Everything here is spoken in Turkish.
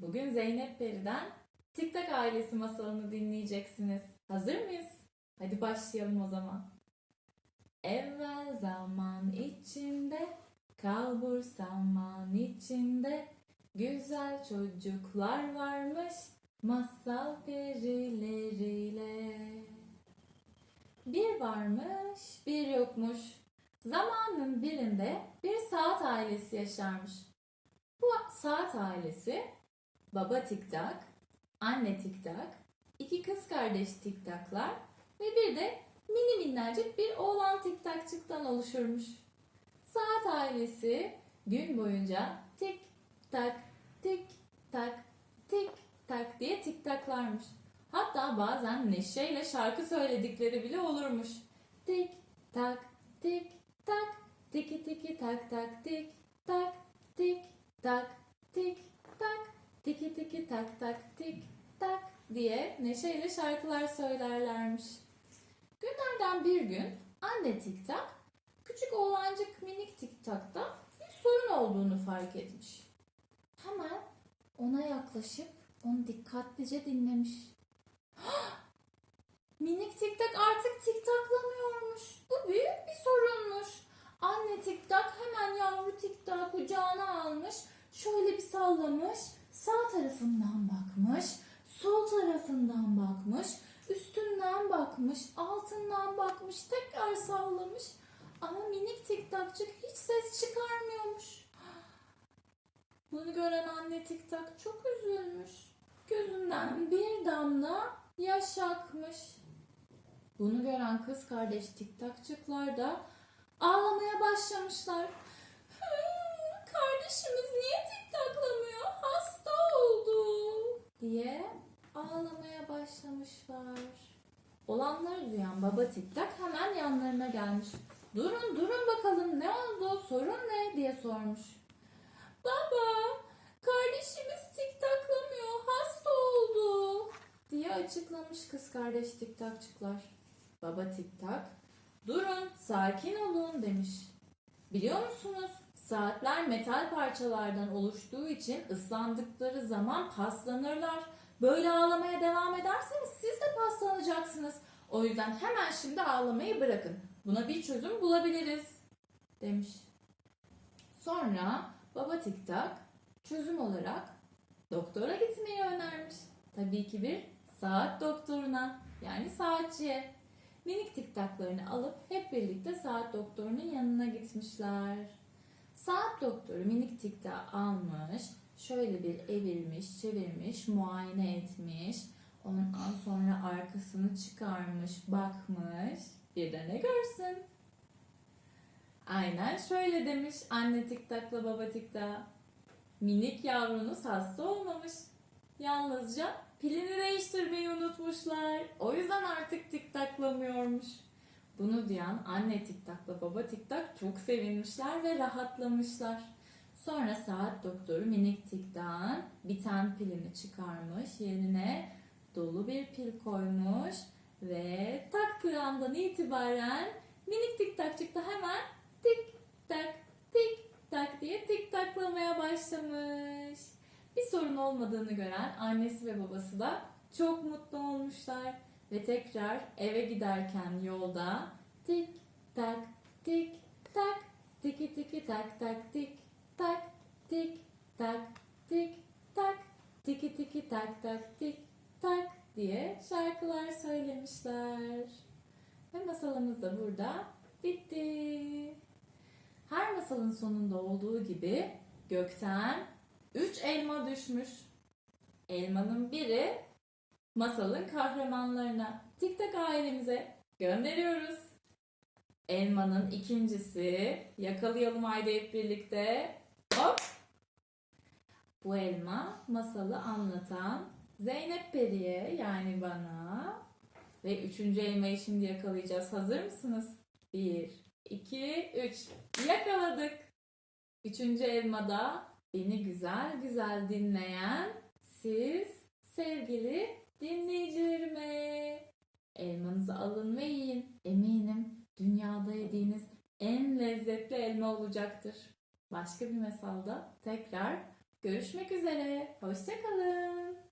Bugün Zeynep Peri'den Tik Tak ailesi masalını dinleyeceksiniz. Hazır mıyız? Hadi başlayalım o zaman. Evvel zaman içinde, kalbur zaman içinde, güzel çocuklar varmış, masal perileriyle. Bir varmış, bir yokmuş. Zamanın birinde bir saat ailesi yaşarmış. Bu saat ailesi baba tiktak, anne tiktak, iki kız kardeş tiktaklar ve bir de mini minnacık bir oğlan tiktakçıktan oluşurmuş. Saat ailesi gün boyunca tik tak tik tak tik tak diye tiktaklarmış. Hatta bazen neşeyle şarkı söyledikleri bile olurmuş. Tik tak tik tak tiki tiki tak tak tik tak tik tak tik tak tiki tiki tak tak tik tak diye neşeyle şarkılar söylerlermiş. Günlerden bir gün anne tik tak küçük oğlancık minik tik takta bir sorun olduğunu fark etmiş. Hemen ona yaklaşıp onu dikkatlice dinlemiş. Minik tik tak artık tik taklamıyormuş. Bu büyük bir sorunmuş. Anne tik tak hemen yavru tik tak kucağına almış. Şöyle bir sallamış. Sağ tarafından bakmış. Sol tarafından bakmış. Üstünden bakmış. Altından bakmış. Tekrar sallamış. Ama minik tik takçık hiç ses çıkarmıyormuş. Bunu gören anne tik tak çok üzülmüş. Gözünden bir damla yaş akmış. Bunu gören kız kardeş tiktakçıklar da ağlamaya başlamışlar. "Hı, Kardeşimiz niye tiktaklamıyor? Hasta oldu diye ağlamaya başlamışlar. Olanları duyan baba tiktak hemen yanlarına gelmiş. Durun durun bakalım ne oldu sorun ne diye sormuş. Baba kardeşimiz tiktaklamıyor hasta oldu diye açıklamış kız kardeş tiktakçıklar. Baba tiktak, durun sakin olun demiş. Biliyor musunuz saatler metal parçalardan oluştuğu için ıslandıkları zaman paslanırlar. Böyle ağlamaya devam ederseniz siz de paslanacaksınız. O yüzden hemen şimdi ağlamayı bırakın. Buna bir çözüm bulabiliriz demiş. Sonra baba tiktak çözüm olarak doktora gitmeyi önermiş. Tabii ki bir saat doktoruna yani saatçiye. Minik tiktaklarını alıp hep birlikte saat doktorunun yanına gitmişler. Saat doktoru minik tiktağı almış, şöyle bir evirmiş, çevirmiş, muayene etmiş. Ondan sonra arkasını çıkarmış, bakmış. Bir de ne görsün? Aynen şöyle demiş anne tiktakla baba tiktak. Minik yavrunuz hasta olmamış. Yalnızca pilini değiştirmeyi unutmuşlar. O yüzden artık tiktaklamıyormuş. Bunu duyan anne tiktakla baba tiktak çok sevinmişler ve rahatlamışlar. Sonra saat doktoru minik tiktakın biten pilini çıkarmış. Yerine dolu bir pil koymuş ve taktığı andan itibaren minik tiktakçık da hemen tik tak tik tak diye tik taklamaya başlamış. Bir sorun olmadığını gören annesi ve babası da çok mutlu olmuşlar ve tekrar eve giderken yolda tik tak tik tak tiki tiki tak tak tik tak tik tak tik tak tiki tiki tak tak tik tak diye şarkılar söylemişler. Ve masalımız da burada bitti. Her masalın sonunda olduğu gibi gökten üç elma düşmüş. Elmanın biri masalın kahramanlarına, Tik Tak ailemize gönderiyoruz. Elmanın ikincisi, yakalayalım haydi hep birlikte. Hop! Bu elma masalı anlatan Zeynep Peri'ye yani bana. Ve üçüncü elmayı şimdi yakalayacağız. Hazır mısınız? Bir, iki, üç. Yakaladık. Üçüncü elmada beni güzel güzel dinleyen siz sevgili dinleyicilerime. Elmanızı alın ve yiyin. Eminim dünyada yediğiniz en lezzetli elma olacaktır. Başka bir masalda tekrar Görüşmek üzere. Hoşçakalın.